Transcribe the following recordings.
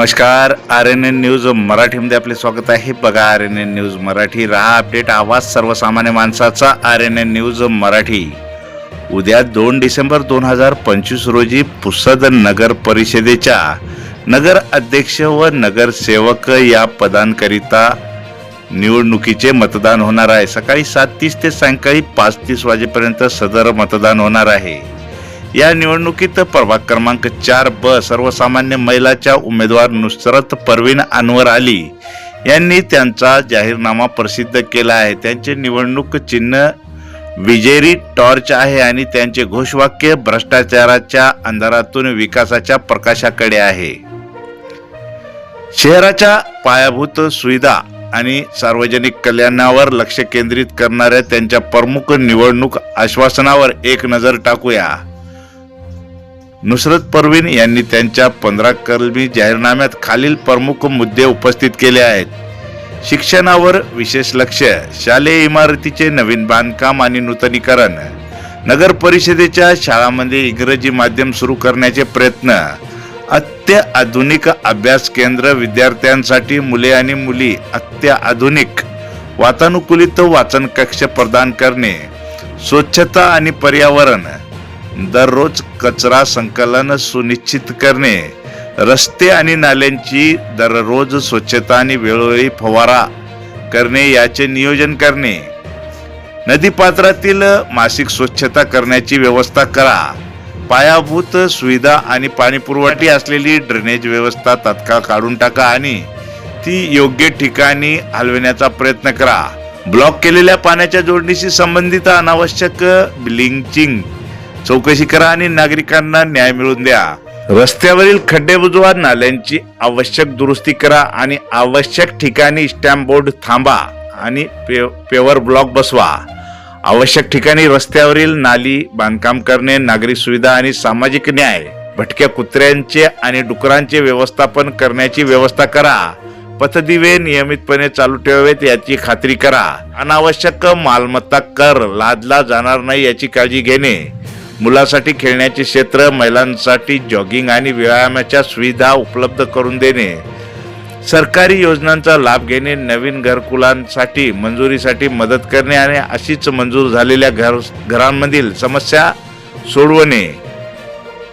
नमस्कार R N N news मराठीमध्ये आपले स्वागत आहे. बघा R N N news Marathi. रहा अपडेट आवाज सर्वसामान्य माणसाचा R N N news Marathi. उद्या दोन डिसेंबर दोन हजार पंचवीस रोजी पुसद नगर परिषदेच्या नगर अध्यक्ष व नगरसेवक या पदांकरिता निवडणुकीचे मतदान होणार आहे. सकाळी सात तीस ते सायंकाळी पाच तीस वाजेपर्यंत सदर मतदान होणार आहे. या निवडणुकीत प्रभाग क्रमांक चार ब सर्वसामान्य महिलाच्या उमेदवार नुसरत परवीन अनवर अली यांनी त्यांचा जाहीरनामा प्रसिद्ध केला आहे. त्यांचे निवडणूक चिन्ह विजेरी टॉर्च आहे आणि त्यांचे घोषवाक्य भ्रष्टाचाराच्या अंधारातून विकासाच्या प्रकाशाकडे आहे. शहराच्या पायाभूत सुविधा आणि सार्वजनिक कल्याणावर लक्ष केंद्रित करणाऱ्या त्यांच्या प्रमुख निवडणूक आश्वासनावर एक नजर टाकूया. नुसरत परवीन यांनी त्यांच्या पंधरा कलमी जाहीरनाम्यात खालील प्रमुख मुद्दे उपस्थित केले आहेत. शिक्षणावर विशेष लक्ष शालेय इमारतीचे नवीन बांधकाम आणि नूतनीकरण नगर परिषदेच्या शाळांमध्ये इंग्रजी माध्यम सुरू करण्याचे प्रयत्न अत्याधुनिक अभ्यास केंद्र विद्यार्थ्यांसाठी मुले आणि मुली अत्याधुनिक वातानुकूलित वाचन कक्ष प्रदान करणे स्वच्छता आणि पर्यावरण दररोज कचरा संकलन सुनिश्चित करणे रस्ते आणि नाल्यांची दररोज स्वच्छता आणि वेळोवेळी फवारा करणे याचे नियोजन करणे. नदीपात्रातील मासिक स्वच्छता करण्याची व्यवस्था करा. पायाभूत सुविधा आणि पाणीपुरवठी असलेली ड्रेनेज व्यवस्था तत्काळ काढून टाका आणि ती योग्य ठिकाणी हलविण्याचा प्रयत्न करा. ब्लॉक केलेल्या पाण्याच्या जोडणीशी संबंधित अनावश्यक ब्लिंचिंग चौकशी करा आणि नागरिकांना न्याय मिळवून द्या. रस्त्यावरील खड्डे बुजवा नाल्यांची आवश्यक दुरुस्ती करा आणि आवश्यक ठिकाणी स्टॅम्प बोर्ड थांबा आणि पे पेवर ब्लॉक बसवा. आवश्यक ठिकाणी रस्त्यावरील नाली बांधकाम करणे नागरिक सुविधा आणि सामाजिक न्याय. भटक्या कुत्र्यांचे आणि डुकरांचे व्यवस्थापन करण्याची व्यवस्था करा. पथदिवे नियमितपणे चालू ठेवावेत याची खात्री करा. अनावश्यक मालमत्ता कर लादला जाणार नाही याची काळजी घेणे. मुलासाठी खेळण्याचे क्षेत्र महिलांसाठी जॉगिंग आणि व्यायामाच्या सुविधा उपलब्ध करून देणे. सरकारी योजनांचा लाभ घेणे नवीन घरकुलांसाठी मंजुरीसाठी मदत करणे आणि अशीच मंजूर झालेल्या घर घरांमधील समस्या सोडवणे.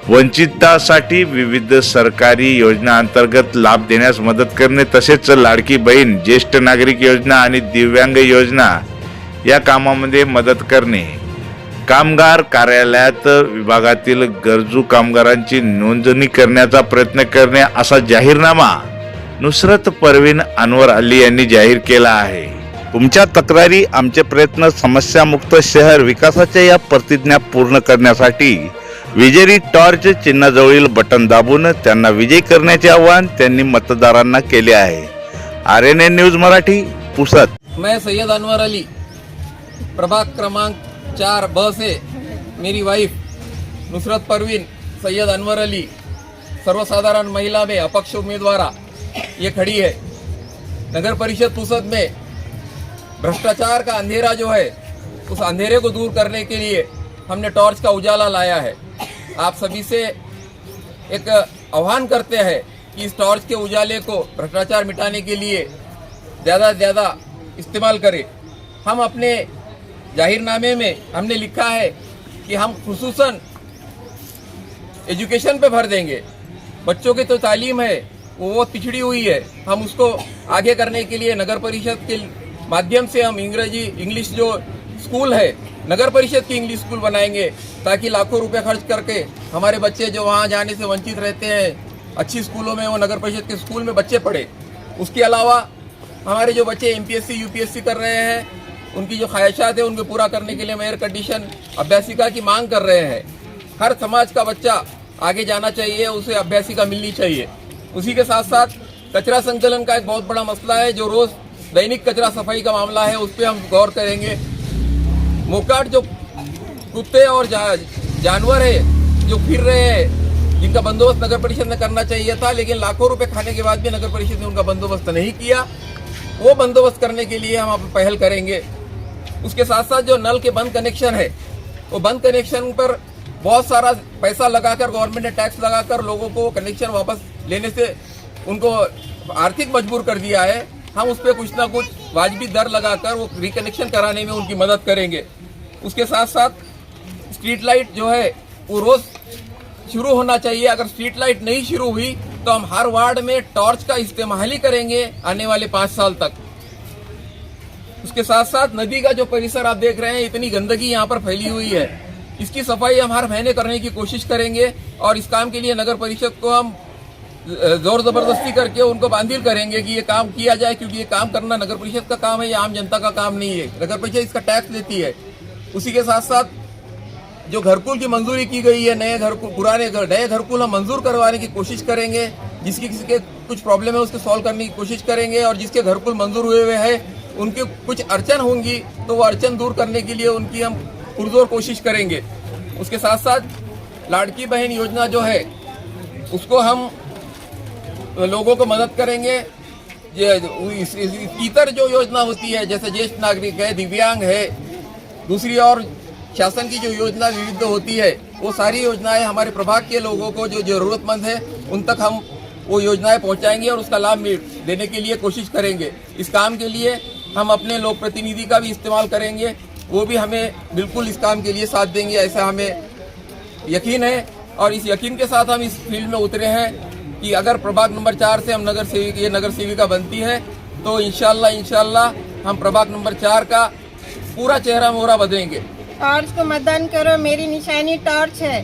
वंचितासाठी विविध सरकारी योजना अंतर्गत लाभ देण्यास मदत करणे तसेच लाडकी बहीण ज्येष्ठ नागरिक योजना आणि दिव्यांग योजना या कामामध्ये मदत करणे. कामगार कार्यालयात विभागातील गरजू कामगारांची नोंदणी करण्याचा प्रयत्न करणे असा जाहीरनामा नुसरत परवीन अनवर अली यांनी जाहीर केला आहे. तुमच्या तक्रारी आमचे प्रयत्न समस्यामुक्त शहर विकासाच्या या प्रतिज्ञा पूर्ण करण्यासाठी विजेरी टॉर्च चिन्हाजवळील बटन दाबून त्यांना विजयी करण्याचे आवाहन त्यांनी मतदारांना केले आहे. R N N news Marathi पुसत मैं सय्यद अनवर अली प्रभाग क्रमांक चार ब से मेरी वाइफ नुसरत परवीन सैयद अनवर अली, सर्वसाधारण महिला में अपक्ष उम्मीदवार ये खड़ी है। नगर परिषद पुसद में भ्रष्टाचार का अंधेरा जो है, उस अंधेरे को दूर करने के लिए हमने टॉर्च का उजाला लाया है। आप सभी से एक आह्वान करते हैं कि इस टॉर्च के उजाले को भ्रष्टाचार मिटाने के लिए ज़्यादा से ज़्यादा इस्तेमाल करें। हम अपने जाहिरनामे में हमने लिखा है कि हम खसूसन एजुकेशन पे भर देंगे। बच्चों की तो तालीम है, वो बहुत पिछड़ी हुई है। हम उसको आगे करने के लिए नगर परिषद के माध्यम से हम इंग्रेजी इंग्लिश जो स्कूल है, नगर परिषद की इंग्लिश स्कूल बनाएँगे ताकि लाखों रुपए खर्च करके हमारे बच्चे जो वहाँ जाने से वंचित रहते हैं, अच्छी स्कूलों में वो नगर परिषद के स्कूल में बच्चे पढ़े। उसके अलावा हमारे जो बच्चे एमपीएससी यूपीएससी कर रहे हैं उनकी जो ख्वाहिशात है उनको पूरा करने के लिए हम एयर कंडीशन अभ्यासिका की मांग कर रहे हैं। हर समाज का बच्चा आगे जाना चाहिए उसे अभ्यासिका मिलनी चाहिए। उसी के साथ साथ कचरा संकलन का एक बहुत बड़ा मसला है जो रोज दैनिक कचरा सफ़ाई का मामला है उस पर हम गौर करेंगे। मोकाट जो कुत्ते और जा, जानवर है जो फिर रहे हैं जिनका बंदोबस्त नगर परिषद ने करना चाहिए था लेकिन लाखों रुपए खाने के बाद भी नगर परिषद ने उनका बंदोबस्त नहीं किया। वो बंदोबस्त करने के लिए हम पहल करेंगे। उसके साथ साथ जो नल के बंद कनेक्शन है, वो बंद कनेक्शन पर बहुत सारा पैसा लगाकर गवर्नमेंट ने टैक्स लगाकर लोगों को कनेक्शन वापस लेने से उनको आर्थिक मजबूर कर दिया है। हम उस पर कुछ ना कुछ वाजबी दर लगाकर वो रिकनेक्शन कराने में उनकी मदद करेंगे। उसके साथ साथ स्ट्रीट लाइट जो है, वो रोज शुरू होना चाहिए। अगर स्ट्रीट लाइट नहीं शुरू हुई तो हम हर वार्ड में टॉर्च का इस्तेमाल ही करेंगे आने वाले पाँच साल तक। उसके साथ साथ नदी का जो परिसर आप देख रहे हैं, इतनी गंदगी यहाँ पर फैली हुई है। इसकी सफ़ाई हम हर महीने करने की कोशिश करेंगे और इस काम के लिए नगर परिषद को हम ज़ोर ज़बरदस्ती करके उनको बांधिल करेंगे कि ये काम किया जाए, क्योंकि ये काम करना नगर परिषद का काम है, ये आम जनता का काम नहीं है। नगर परिषद इसका टैक्स लेती है। उसी के साथ साथ जो घरकुल की मंजूरी की गई है, नए घर पुराने घर, नए घरकुल हम मंजूर करवाने की कोशिश करेंगे, जिसकी किसी के कुछ प्रॉब्लम है उसके सॉल्व करने की कोशिश करेंगे और जिसके घरकुल मंजूर हुए हुए हैं उनके कुछ अड़चन होंगी तो वो अड़चन दूर करने के लिए उनकी हम पुरजोर कोशिश करेंगे। उसके साथ साथ लाड़की बहन योजना जो है, उसको हम लोगों को मदद करेंगे। इतर जो योजना होती है, जैसे ज्येष्ठ नागरिक है, दिव्यांग है, दूसरी और शासन की जो योजना विविध होती है, वो सारी योजनाएँ हमारे प्रभाग के लोगों को जो जरूरतमंद है, उन तक हम वो योजनाएँ पहुंचाएँगे और उसका लाभ देने के लिए कोशिश करेंगे। इस काम के लिए हम अपने लोक प्रतिनिधि का भी इस्तेमाल करेंगे, वो भी हमें बिल्कुल इस काम के लिए साथ देंगे, ऐसा हमें यकीन है। और इस यकीन के साथ हम इस फ़ील्ड में उतरे हैं कि अगर प्रभाग नंबर चार से हम नगर सेविक, ये नगर सेविका बनती है तो इंशाल्लाह इंशाल्लाह हम प्रभाग नंबर चार का पूरा चेहरा मोहरा बदलेंगे। टॉर्च को मतदान करो, मेरी निशानी टॉर्च है।